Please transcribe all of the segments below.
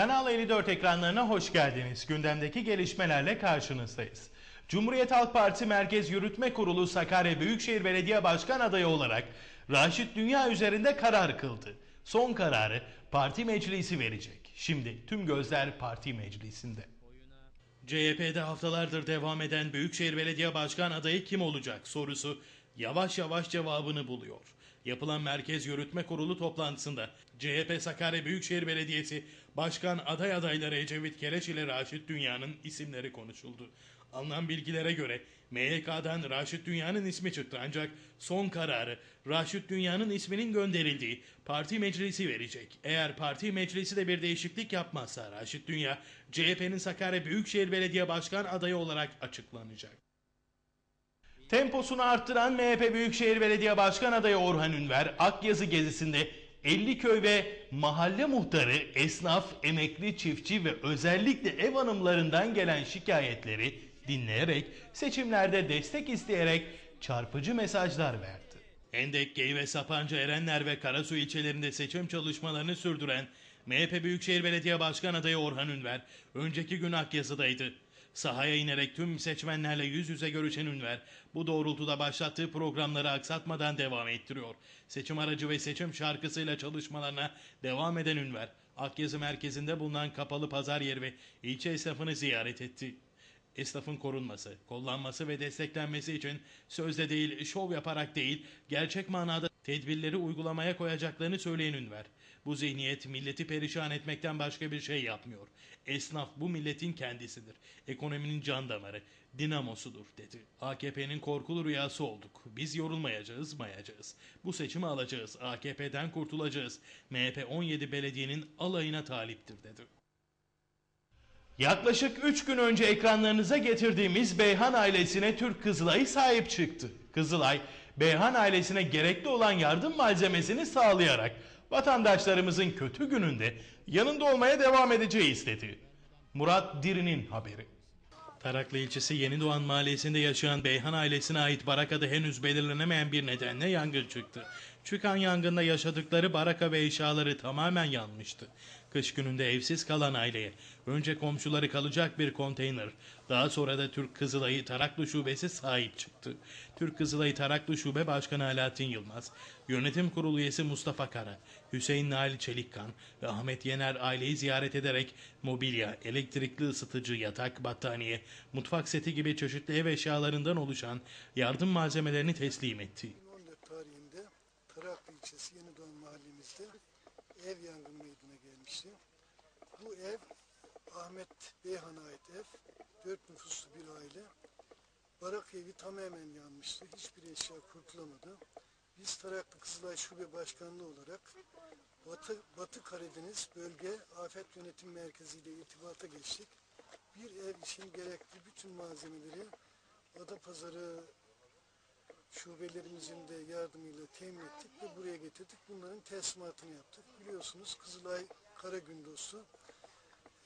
Kanal 54 ekranlarına hoş geldiniz. Gündemdeki gelişmelerle karşınızdayız. Cumhuriyet Halk Partisi Merkez Yürütme Kurulu Sakarya Büyükşehir Belediye Başkan adayı olarak Raşit Dünya üzerinde karar kıldı. Son kararı parti meclisi verecek. Şimdi tüm gözler parti meclisinde. CHP'de haftalardır devam eden Büyükşehir Belediye Başkan adayı kim olacak sorusu yavaş yavaş cevabını buluyor. Yapılan Merkez Yürütme Kurulu toplantısında CHP Sakarya Büyükşehir Belediyesi Başkan aday adayları Ecevit Keleş ile Raşit Dünya'nın isimleri konuşuldu. Alınan bilgilere göre MYK'dan Raşit Dünya'nın ismi çıktı ancak son kararı Raşit Dünya'nın isminin gönderildiği parti meclisi verecek. Eğer parti meclisi de bir değişiklik yapmazsa Raşit Dünya CHP'nin Sakarya Büyükşehir Belediye Başkan adayı olarak açıklanacak. Temposunu arttıran MHP Büyükşehir Belediye Başkan adayı Orhan Ünver, Akyazı gezisinde 50 köy ve mahalle muhtarı, esnaf, emekli, çiftçi ve özellikle ev hanımlarından gelen şikayetleri dinleyerek, seçimlerde destek isteyerek çarpıcı mesajlar verdi. Hendek, Gey ve Sapanca, Erenler ve Karasu ilçelerinde seçim çalışmalarını sürdüren MHP Büyükşehir Belediye Başkan adayı Orhan Ünver, önceki gün Akyazı'daydı. Sahaya inerek tüm seçmenlerle yüz yüze görüşen Ünver, bu doğrultuda başlattığı programları aksatmadan devam ettiriyor. Seçim aracı ve seçim şarkısıyla çalışmalarına devam eden Ünver, Akyazı merkezinde bulunan kapalı pazar yeri ve ilçe esnafını ziyaret etti. Esnafın korunması, kollanması ve desteklenmesi için sözde değil, şov yaparak değil, gerçek manada tedbirleri uygulamaya koyacaklarını söyleyen Ünver. Bu zihniyet milleti perişan etmekten başka bir şey yapmıyor. Esnaf bu milletin kendisidir. Ekonominin can damarı, dinamosudur dedi. AKP'nin korkulu rüyası olduk. Biz yorulmayacağız, mayacağız. Bu seçimi alacağız. AKP'den kurtulacağız. MHP 17 belediyenin alayına taliptir dedi. Yaklaşık 3 gün önce ekranlarınıza getirdiğimiz Beyhan ailesine Türk Kızılay'ı sahip çıktı. Kızılay, Beyhan ailesine gerekli olan yardım malzemesini sağlayarak vatandaşlarımızın kötü gününde yanında olmaya devam edeceği istedi. Murat Diri'nin haberi. Taraklı ilçesi Yeni Doğan mahallesinde yaşayan Beyhan ailesine ait barakada henüz belirlenemeyen bir nedenle yangın çıktı. Çıkan yangında yaşadıkları baraka ve eşyaları tamamen yanmıştı. Kış gününde evsiz kalan aileye önce komşuları kalacak bir konteyner, daha sonra da Türk Kızılayı Taraklı Şubesi sahip çıktı. Türk Kızılayı Taraklı Şube Başkanı Alaaddin Yılmaz, Yönetim Kurulu üyesi Mustafa Kara, Hüseyin Nail Çelikkan ve Ahmet Yener aileyi ziyaret ederek mobilya, elektrikli ısıtıcı, yatak, battaniye, mutfak seti gibi çeşitli ev eşyalarından oluşan yardım malzemelerini teslim etti. 2014 tarihinde Taraklı ilçesi Yenidoğan mahallemizde ev yangını meydana gelmişti. Bu ev Ahmet Beyhan'a ait ev. Dört nüfuslu bir aile. Barak evi tamamen yanmıştı. Hiçbir eşya kurtulamadı. Biz Taraklı Kızılay Şube Başkanlığı olarak Batı, Batı Karadeniz Bölge Afet Yönetim Merkezi ile irtibata geçtik. Bir ev için gerekli bütün malzemeleri Adapazarı şubelerimizin de yardımıyla temin ettik ve buraya getirdik. Bunların teslimatını yaptık. Biliyorsunuz Kızılay Kara Gün Dostu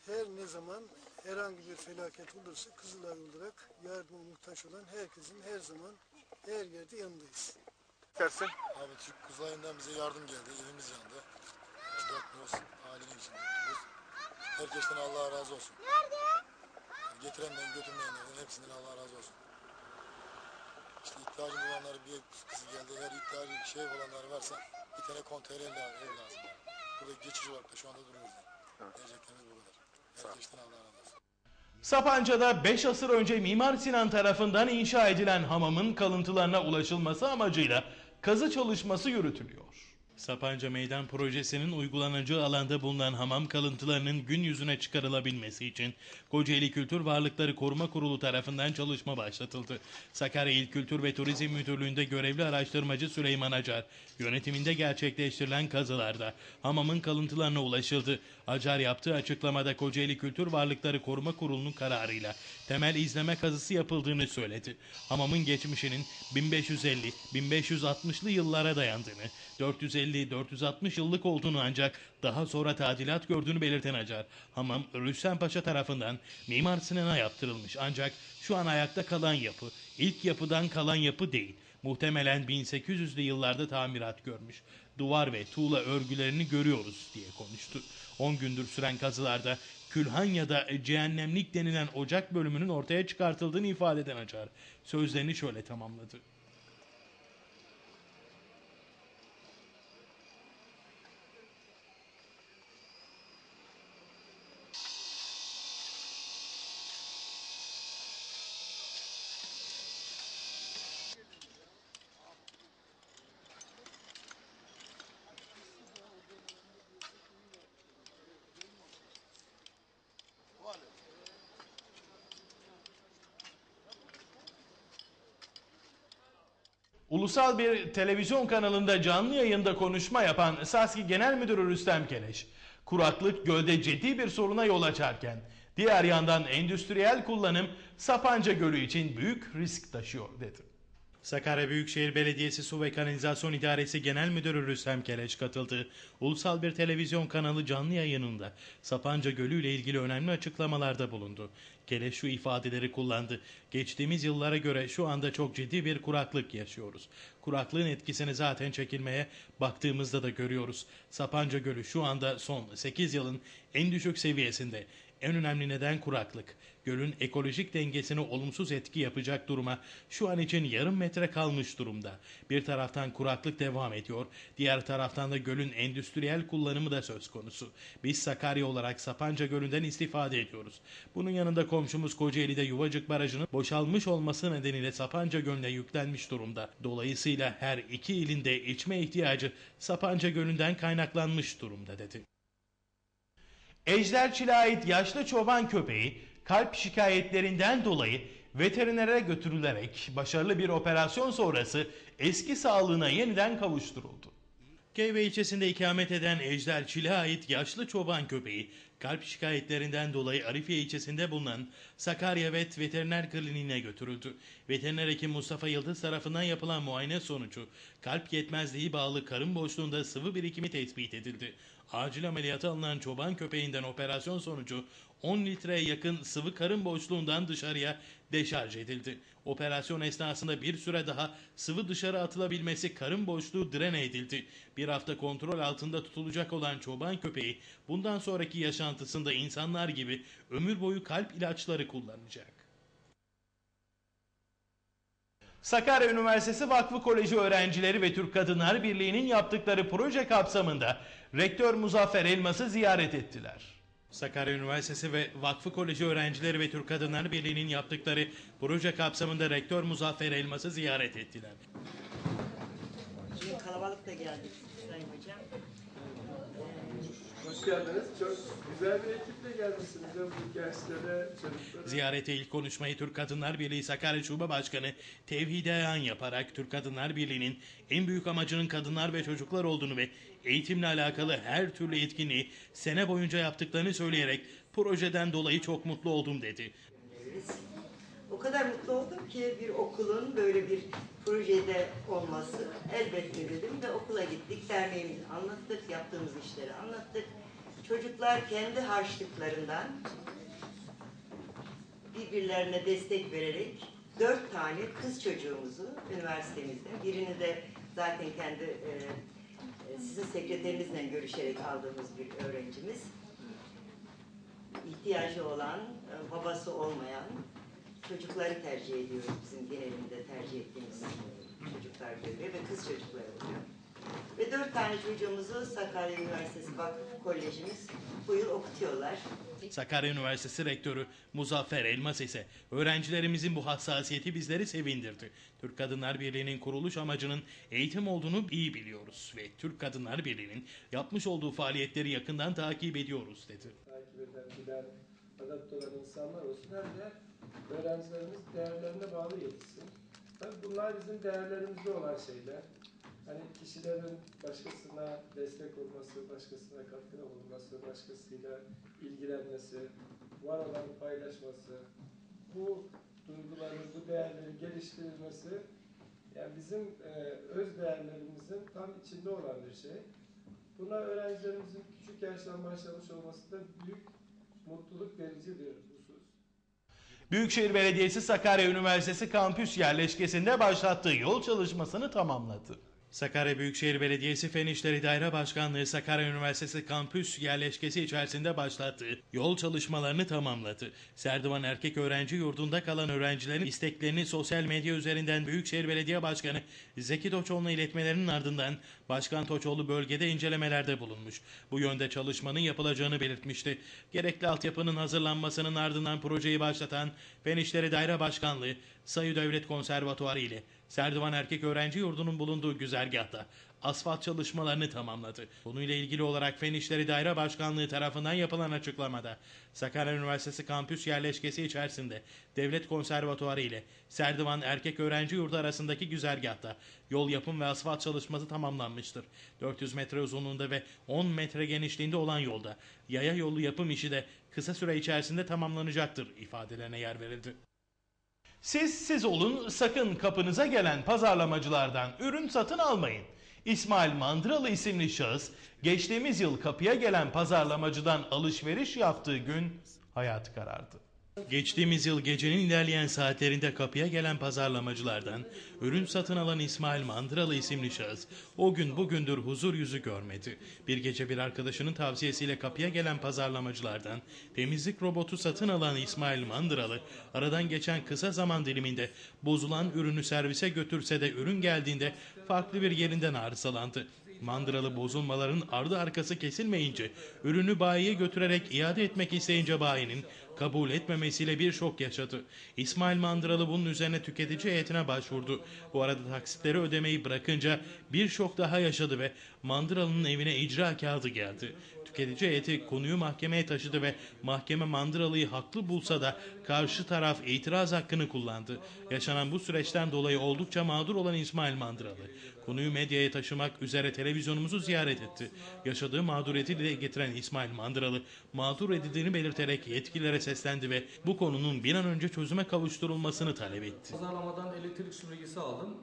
her ne zaman herhangi bir felaket olursa Kızılay olarak yardıma muhtaç olan herkesin her zaman her yerde yanındayız. Dersin. Abi Türk Kızılay'ından bize yardım geldi. Evimiz yandı. Dört nüfus ailenin içinde oturuyoruz. Herkesten Allah razı olsun. Nerede? Getirenden götürmeyenlerden hepsinden Allah razı olsun. İşte ihtiyacım olanlar bir kızı geldi. Eğer ihtiyacı bir şey olanlar varsa bir tane konteyner lazım. Ev lazım. Yani. Burada geçici olarak da şu anda duruyoruz. Yani. Diyeceklerimiz bu kadar. Sapanca'da 5 asır önce Mimar Sinan tarafından inşa edilen hamamın kalıntılarına ulaşılması amacıyla kazı çalışması yürütülüyor. Sapanca Meydan Projesi'nin uygulanacağı alanda bulunan hamam kalıntılarının gün yüzüne çıkarılabilmesi için Kocaeli Kültür Varlıkları Koruma Kurulu tarafından çalışma başlatıldı. Sakarya İl Kültür ve Turizm Müdürlüğü'nde görevli araştırmacı Süleyman Acar yönetiminde gerçekleştirilen kazılarda hamamın kalıntılarına ulaşıldı. Acar yaptığı açıklamada Kocaeli Kültür Varlıkları Koruma Kurulu'nun kararıyla temel izleme kazısı yapıldığını söyledi. Hamamın geçmişinin 1550-1560'lı yıllara dayandığını, 450-460 yıllık olduğunu ancak daha sonra tadilat gördüğünü belirten Acar, hamam Rüstem Paşa tarafından Mimar Sinan'a yaptırılmış ancak şu an ayakta kalan yapı ilk yapıdan kalan yapı değil. Muhtemelen 1800'lü yıllarda tamirat görmüş. Duvar ve tuğla örgülerini görüyoruz diye konuştu. 10 gündür süren kazılarda Külhanya'da cehennemlik denilen ocak bölümünün ortaya çıkartıldığını ifade eden Acar sözlerini şöyle tamamladı. Ulusal bir televizyon kanalında canlı yayında konuşma yapan Saski Genel Müdürü Rüstem Keleş, kuraklık gölde ciddi bir soruna yol açarken, diğer yandan endüstriyel kullanım Sapanca Gölü için büyük risk taşıyor dedi. Sakarya Büyükşehir Belediyesi Su ve Kanalizasyon İdaresi Genel Müdürü Rüstem Keleş katıldı. Ulusal bir televizyon kanalı canlı yayınında Sapanca Gölü ile ilgili önemli açıklamalarda bulundu. Keleş şu ifadeleri kullandı. Geçtiğimiz yıllara göre şu anda çok ciddi bir kuraklık yaşıyoruz. Kuraklığın etkisini zaten çekilmeye baktığımızda da görüyoruz. Sapanca Gölü şu anda son 8 yılın en düşük seviyesinde. En önemli neden kuraklık. Gölün ekolojik dengesine olumsuz etki yapacak duruma şu an için yarım metre kalmış durumda. Bir taraftan kuraklık devam ediyor, diğer taraftan da gölün endüstriyel kullanımı da söz konusu. Biz Sakarya olarak Sapanca Gölü'nden istifade ediyoruz. Bunun yanında komşumuz Kocaeli'de Yuvacık Barajı'nın boşalmış olması nedeniyle Sapanca Gölü'ne yüklenmiş durumda. Dolayısıyla her iki ilin de içme ihtiyacı Sapanca Gölü'nden kaynaklanmış durumda dedi. Ejderçil'e ait yaşlı çoban köpeği kalp şikayetlerinden dolayı veterinere götürülerek başarılı bir operasyon sonrası eski sağlığına yeniden kavuşturuldu. Geyve ilçesinde ikamet eden Ejder ait yaşlı çoban köpeği kalp şikayetlerinden dolayı Arifiye ilçesinde bulunan Sakarya Vet Veteriner Kliniğine götürüldü. Veteriner hekim Mustafa Yıldız tarafından yapılan muayene sonucu kalp yetmezliği bağlı karın boşluğunda sıvı birikimi tespit edildi. Acil ameliyata alınan çoban köpeğinden operasyon sonucu 10 litreye yakın sıvı karın boşluğundan dışarıya deşarj edildi. Operasyon esnasında bir süre daha sıvı dışarı atılabilmesi karın boşluğu drene edildi. Bir hafta kontrol altında tutulacak olan çoban köpeği bundan sonraki yaşantısında insanlar gibi ömür boyu kalp ilaçları kullanacak. Sakarya Üniversitesi Vakfı Koleji öğrencileri ve Türk Kadınlar Birliği'nin yaptıkları proje kapsamında Rektör Muzaffer Elmas'ı ziyaret ettiler. Sakarya Üniversitesi ve Vakfı Koleji öğrencileri ve Türk Kadınlar Birliği'nin yaptıkları proje kapsamında Rektör Muzaffer Elmas'ı ziyaret ettiler. Bugün kalabalık da geldik Sayın Hocam. Hoş geldiniz. Çok güzel bir ekiple gelmişsiniz. Bu gençlere, çocuklara. Ziyarete ilk konuşmayı Türk Kadınlar Birliği Sakarya Şube Başkanı Tevhide Ayan yaparak Türk Kadınlar Birliği'nin en büyük amacının kadınlar ve çocuklar olduğunu ve eğitimle alakalı her türlü etkinliği sene boyunca yaptıklarını söyleyerek projeden dolayı çok mutlu oldum dedi. O kadar mutlu oldum ki bir okulun böyle bir projede olması elbette dedim ve okula gittik. Derneğimizi anlattık, yaptığımız işleri anlattık. Çocuklar kendi harçlıklarından birbirlerine destek vererek dört tane kız çocuğumuzu üniversitemizde, birini de zaten kendi e, sizin sekreterinizle görüşerek aldığımız bir öğrencimiz. ihtiyacı olan, e, babası olmayan çocukları tercih ediyoruz bizim genelinde tercih ettiğimiz çocuklar göre ve kız çocukları oluyor. Ve dört tane çocuğumuzu Sakarya Üniversitesi Vakıf Kolejimiz bu yıl okutuyorlar. Sakarya Üniversitesi Rektörü Muzaffer Elmas ise öğrencilerimizin bu hassasiyeti bizleri sevindirdi. Türk Kadınlar Birliği'nin kuruluş amacının eğitim olduğunu iyi biliyoruz ve Türk Kadınlar Birliği'nin yapmış olduğu faaliyetleri yakından takip ediyoruz dedi. Takip eden, bilen, adapte olan insanlar olsun. Hem de öğrencilerimiz değerlerine bağlı yetişsin. Tabii bunlar bizim değerlerimizde olan şeyler. Hani kişilerin başkasına destek olması, başkasına katkıda bulunması, başkasıyla ilgilenmesi, var olanı paylaşması, bu duyguları, bu değerleri geliştirilmesi yani bizim e, öz değerlerimizin tam içinde olan bir şey. Buna öğrencilerimizin küçük yaştan başlamış olması da büyük mutluluk verici bir husus. Büyükşehir Belediyesi Sakarya Üniversitesi kampüs yerleşkesinde başlattığı yol çalışmasını tamamladı. Sakarya Büyükşehir Belediyesi Fen İşleri Daire Başkanlığı Sakarya Üniversitesi kampüs yerleşkesi içerisinde başlattığı yol çalışmalarını tamamladı. Serdivan Erkek Öğrenci Yurdu'nda kalan öğrencilerin isteklerini sosyal medya üzerinden Büyükşehir Belediye Başkanı Zeki Toçoğlu'na iletmelerinin ardından Başkan Toçoğlu bölgede incelemelerde bulunmuş. Bu yönde çalışmanın yapılacağını belirtmişti. Gerekli altyapının hazırlanmasının ardından projeyi başlatan Fen İşleri Daire Başkanlığı Sayı Devlet Konservatuarı ile Serdivan Erkek Öğrenci Yurdu'nun bulunduğu güzergahta asfalt çalışmalarını tamamladı. Konuyla ilgili olarak Fen İşleri Daire Başkanlığı tarafından yapılan açıklamada Sakarya Üniversitesi kampüs yerleşkesi içerisinde Devlet Konservatuarı ile Serdivan Erkek Öğrenci Yurdu arasındaki güzergahta yol yapım ve asfalt çalışması tamamlanmıştır. 400 metre uzunluğunda ve 10 metre genişliğinde olan yolda yaya yolu yapım işi de kısa süre içerisinde tamamlanacaktır ifadelerine yer verildi. Siz siz olun sakın kapınıza gelen pazarlamacılardan ürün satın almayın. İsmail Mandıralı isimli şahıs geçtiğimiz yıl kapıya gelen pazarlamacıdan alışveriş yaptığı gün hayatı karardı. Geçtiğimiz yıl gecenin ilerleyen saatlerinde kapıya gelen pazarlamacılardan ürün satın alan İsmail Mandıralı isimli şahıs o gün bugündür huzur yüzü görmedi. Bir gece bir arkadaşının tavsiyesiyle kapıya gelen pazarlamacılardan temizlik robotu satın alan İsmail Mandıralı aradan geçen kısa zaman diliminde bozulan ürünü servise götürse de ürün geldiğinde farklı bir yerinden arızalandı. Mandıralı bozulmaların ardı arkası kesilmeyince ürünü bayiye götürerek iade etmek isteyince bayinin kabul etmemesiyle bir şok yaşadı. İsmail Mandıralı bunun üzerine tüketici heyetine başvurdu. Bu arada taksitleri ödemeyi bırakınca bir şok daha yaşadı ve Mandıralı'nın evine icra kağıdı geldi. Tüketici heyeti konuyu mahkemeye taşıdı ve mahkeme Mandıralı'yı haklı bulsa da karşı taraf itiraz hakkını kullandı. Yaşanan bu süreçten dolayı oldukça mağdur olan İsmail Mandıralı konuyu medyaya taşımak üzere televizyonumuzu ziyaret etti. Yaşadığı mağduriyeti dile getiren İsmail Mandıralı mağdur edildiğini belirterek yetkililere seslendi ve bu konunun bir an önce çözüme kavuşturulmasını talep etti. Pazarlamadan elektrik süpürgesi aldım.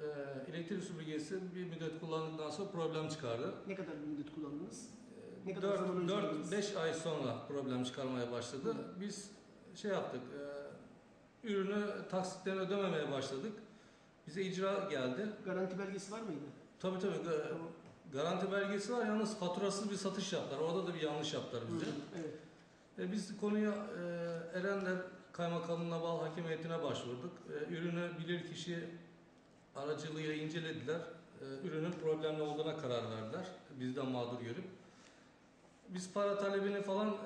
Ee, elektrik süpürgesi bir müddet kullandıktan sonra problem çıkardı. Ne kadar bir müddet kullandınız? Ne kadar zaman önce aldınız? 4-5 ay sonra problem çıkarmaya başladı. Biz şey yaptık, e, ürünü taksitlerini ödememeye başladık. Bize icra geldi. Garanti belgesi var mıydı? Tabii tabii Tamam. garanti belgesi var yalnız faturasız bir satış yaptılar. Orada da bir yanlış yaptılar bize. Hı, Evet. E, biz konuya e, Erenler Kaymakamlığına bağlı hakim heyetine başvurduk. E, ürünü bilirkişi aracılığıyla incelediler. E, ürünün problemli olduğuna karar verdiler. Bizden mağdur görüp. Biz para talebini falan e,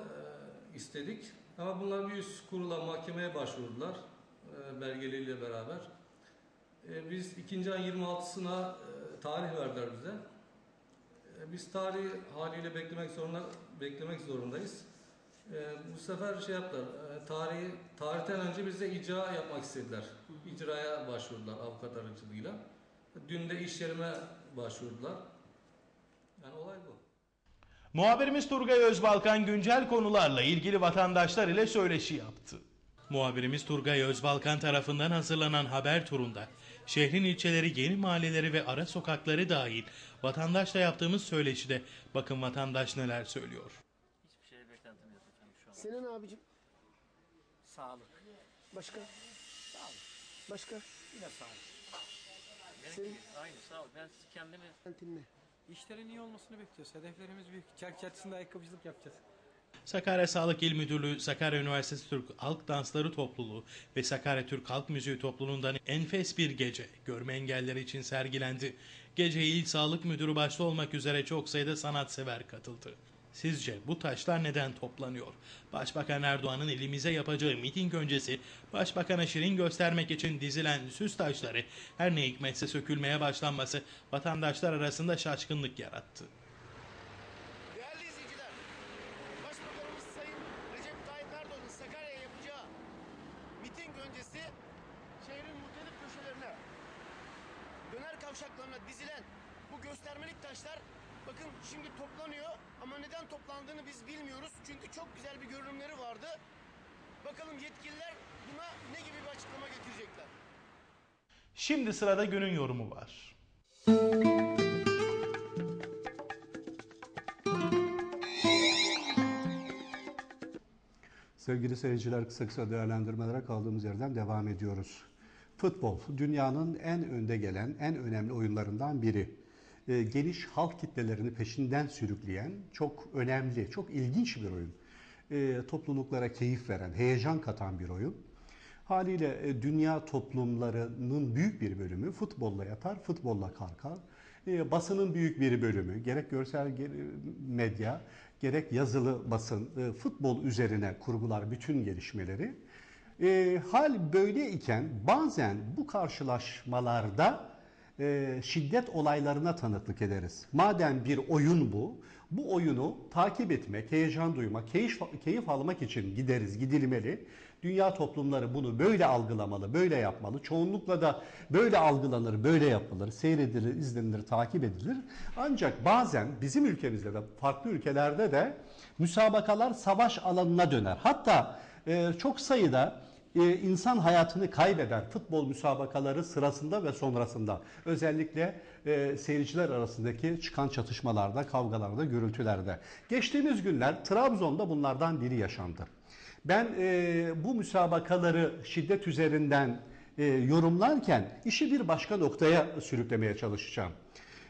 istedik. Ama bunlar bir üst kurula mahkemeye başvurdular. E, belgeleriyle beraber. E, biz ikinci ayın 26'sına e, tarih verdiler bize. Biz tarihi haliyle beklemek zorunda beklemek zorundayız. Bu sefer şey yaptılar, e, tarihi, tarihten önce bize icra yapmak istediler. İcraya başvurdular avukat aracılığıyla. Dün de iş yerime başvurdular. Yani olay bu. Muhabirimiz Turgay Özbalkan güncel konularla ilgili vatandaşlar ile söyleşi yaptı. Muhabirimiz Turgay Özbalkan tarafından hazırlanan haber turunda şehrin ilçeleri, yeni mahalleleri ve ara sokakları dahil vatandaşla yaptığımız söyleşide bakın vatandaş neler söylüyor. Hiçbir şeye beklentim yok efendim şu an. Senin abicim Sağlık. başka? Başka? Yine sağlık. Senin aynı sağ ol. Ben kendimi ne? İşlerin iyi olmasını bekliyoruz. Hedeflerimiz büyük. Çatısında ayakkabıcılık yapacağız. Sakarya Sağlık İl Müdürlüğü, Sakarya Üniversitesi Türk Halk Dansları Topluluğu ve Sakarya Türk Halk Müziği Topluluğundan enfes bir gece görme engelleri için sergilendi. Geceye İl Sağlık Müdürü başta olmak üzere çok sayıda sanatsever katıldı. Sizce bu taşlar neden toplanıyor? Başbakan Erdoğan'ın elimize yapacağı miting öncesi Başbakan'a şirin göstermek için dizilen süs taşları her ne hikmetse sökülmeye başlanması vatandaşlar arasında şaşkınlık yarattı. Değerli izleyiciler, Başbakanımız Sayın Recep Tayyip Erdoğan'ın Sakarya'ya yapacağı miting öncesi şehrin muhtelif köşelerine, döner kavşaklarına dizilen bu göstermelik taşlar bakın şimdi toplanıyor ama neden toplandığını biz bilmiyoruz. Çünkü çok güzel bir görünümleri vardı. Bakalım yetkililer buna ne gibi bir açıklama getirecekler. Şimdi sırada günün yorumu var. Sevgili seyirciler kısa kısa değerlendirmelere kaldığımız yerden devam ediyoruz. Futbol dünyanın en önde gelen, en önemli oyunlarından biri. E, geniş halk kitlelerini peşinden sürükleyen çok önemli, çok ilginç bir oyun. E, topluluklara keyif veren, heyecan katan bir oyun. Haliyle e, dünya toplumlarının büyük bir bölümü futbolla yatar, futbolla kalkar. E, basının büyük bir bölümü, gerek görsel medya, gerek yazılı basın, e, futbol üzerine kurgular bütün gelişmeleri. Hal böyle iken bazen bu karşılaşmalarda e, şiddet olaylarına tanıklık ederiz. Madem bir oyun bu, bu oyunu takip etmek, heyecan duymak, keyif, keyif almak için gideriz, gidilmeli. Dünya toplumları bunu böyle algılamalı, böyle yapmalı. Çoğunlukla da böyle algılanır, böyle yapılır, seyredilir, izlenilir, takip edilir. Ancak bazen bizim ülkemizde de farklı ülkelerde de müsabakalar savaş alanına döner. Hatta e, çok sayıda insan hayatını kaybeder futbol müsabakaları sırasında ve sonrasında. Özellikle e, seyirciler arasındaki çıkan çatışmalarda, kavgalarda, gürültülerde. Geçtiğimiz günler Trabzon'da bunlardan biri yaşandı. Ben e, bu müsabakaları şiddet üzerinden e, yorumlarken işi bir başka noktaya sürüklemeye çalışacağım.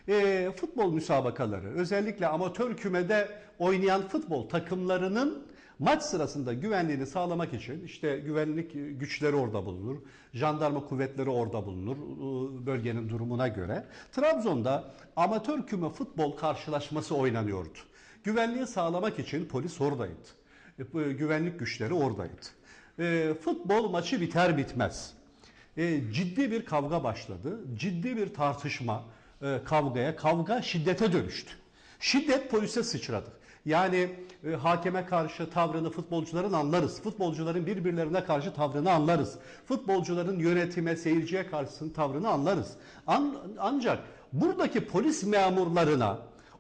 E, futbol müsabakaları özellikle amatör kümede oynayan futbol takımlarının maç sırasında güvenliğini sağlamak için işte güvenlik güçleri orada bulunur, jandarma kuvvetleri orada bulunur e, bölgenin durumuna göre. Trabzon'da amatör küme futbol karşılaşması oynanıyordu. Güvenliği sağlamak için polis oradaydı. E, Güvenlik güçleri oradaydı. E, Futbol maçı biter bitmez. E, ciddi bir kavga başladı. Ciddi bir tartışma e, kavgaya, kavga şiddete dönüştü. Şiddet polise sıçradı. Yani e, hakeme karşı tavrını futbolcuların anlarız. Futbolcuların birbirlerine karşı tavrını anlarız. Futbolcuların yönetime, seyirciye karşı tavrını anlarız. An- ancak buradaki polis memurlarına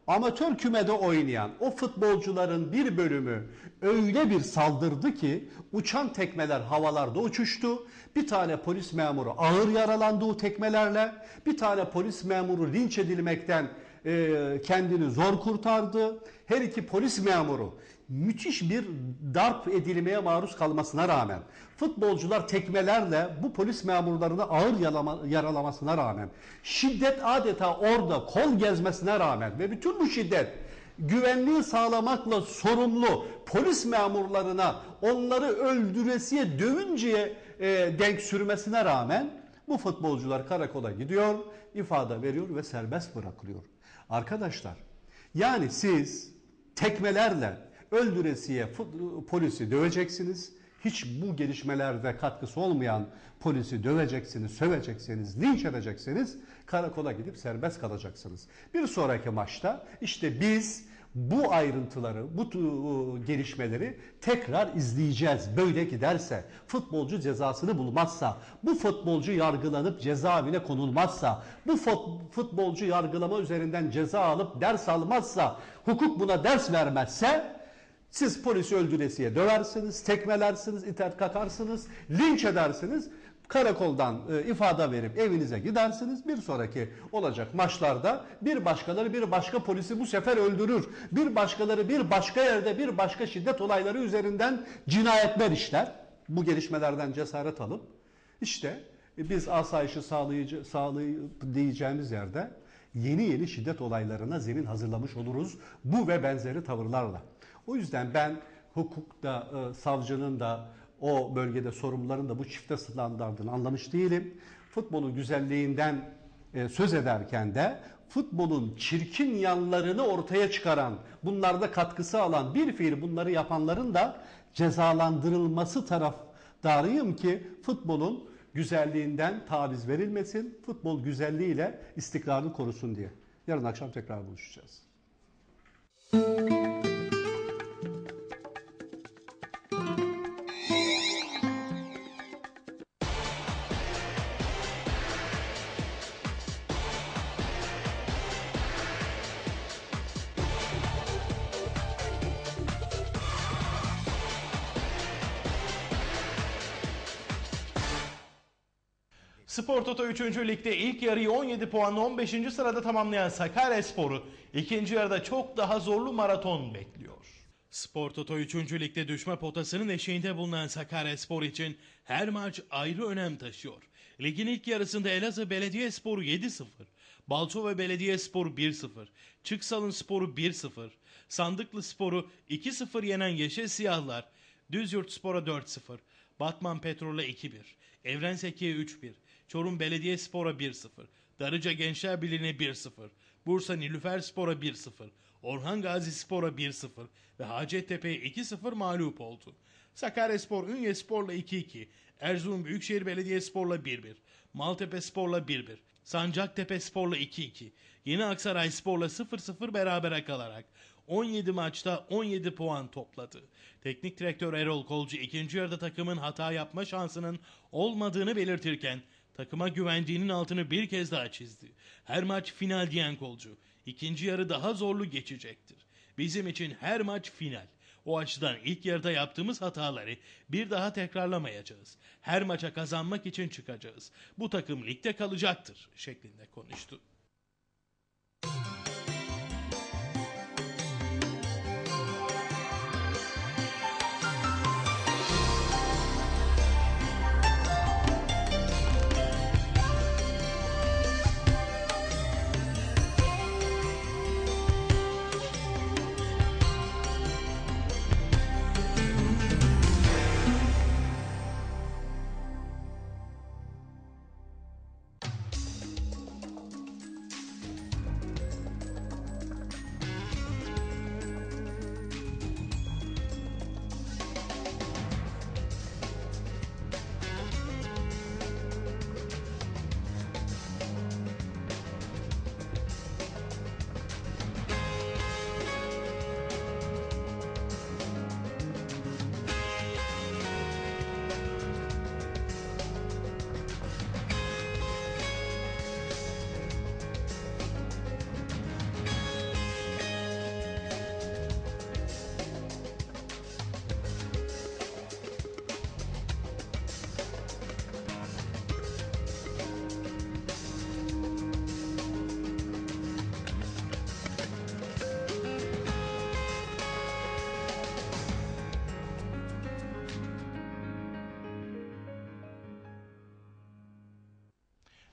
amatör kümede oynayan o futbolcuların bir bölümü öyle bir saldırdı ki uçan tekmeler havalarda uçuştu. Bir tane polis memuru ağır yaralandı o tekmelerle. Bir tane polis memuru linç edilmekten e, kendini zor kurtardı. Her iki polis memuru müthiş bir darp edilmeye maruz kalmasına rağmen futbolcular tekmelerle bu polis memurlarını ağır yaralamasına rağmen şiddet adeta orada kol gezmesine rağmen ve bütün bu şiddet güvenliği sağlamakla sorumlu polis memurlarına onları öldüresiye dövünceye e, denk sürmesine rağmen bu futbolcular karakola gidiyor, ifade veriyor ve serbest bırakılıyor. Arkadaşlar yani siz tekmelerle öldüresiye polisi döveceksiniz. Hiç bu gelişmelerde katkısı olmayan polisi döveceksiniz, söveceksiniz, linç edeceksiniz. Karakola gidip serbest kalacaksınız. Bir sonraki maçta işte biz bu ayrıntıları, bu gelişmeleri tekrar izleyeceğiz. Böyle giderse, futbolcu cezasını bulmazsa, bu futbolcu yargılanıp cezaevine konulmazsa, bu fut- futbolcu yargılama üzerinden ceza alıp ders almazsa, hukuk buna ders vermezse siz polisi öldüresiye döversiniz, tekmelersiniz, iter kakarsınız, linç edersiniz. Karakoldan e, ifade verip evinize gidersiniz. Bir sonraki olacak maçlarda bir başkaları bir başka polisi bu sefer öldürür. Bir başkaları bir başka yerde bir başka şiddet olayları üzerinden cinayetler işler. Bu gelişmelerden cesaret alıp işte e, biz asayişi sağlayıcı, sağlayacağımız yerde yeni yeni şiddet olaylarına zemin hazırlamış oluruz. Bu ve benzeri tavırlarla. O yüzden ben hukukta, e, savcının da o bölgede sorumluların da bu çifte standartını anlamış değilim. Futbolun güzelliğinden e, söz ederken de futbolun çirkin yanlarını ortaya çıkaran, bunlarda katkısı alan bir fiil bunları yapanların da cezalandırılması taraftarıyım ki futbolun güzelliğinden taviz verilmesin, futbol güzelliğiyle istikrarını korusun diye. Yarın akşam tekrar buluşacağız. Spor Toto 3. Lig'de ilk yarıyı 17 puanla 15. sırada tamamlayan Sakaryaspor'u ikinci yarıda çok daha zorlu maraton bekliyor. Spor Toto 3. Lig'de düşme potasının eşiğinde bulunan Sakaryaspor için her maç ayrı önem taşıyor. Ligin ilk yarısında Elazığ Belediyesporu 7-0, Balçova Belediyesporu 1-0, Çıksal'ın Sporu 1-0, Sandıklı Sporu 2-0 yenen Yeşil Siyahlar, Düzyurt Spor'a 4-0, Batman Petrol'e 2-1, Evrenseki'ye 3-1, Çorum Belediyespor'a 1-0, Darıca Gençler Birliği'ne 1-0, Bursa Nilüfer Spor'a 1-0, Orhan Gazi Spor'a 1-0 ve Hacettepe'ye 2-0 mağlup oldu. Sakaryaspor Ünye Spor'la 2-2, Erzurum Büyükşehir Belediyespor'la 1-1, Maltepe Spor'la 1-1, Sancaktepe Spor'la 2-2, Yeni Aksaray Spor'la 0-0 berabere kalarak 17 maçta 17 puan topladı. Teknik direktör Erol Kolcu ikinci yarıda takımın hata yapma şansının olmadığını belirtirken takıma güvendiğinin altını bir kez daha çizdi. Her maç final diyen Kolcu. İkinci yarı daha zorlu geçecektir. Bizim için her maç final. O açıdan ilk yarıda yaptığımız hataları bir daha tekrarlamayacağız. Her maça kazanmak için çıkacağız. Bu takım ligde kalacaktır şeklinde konuştu.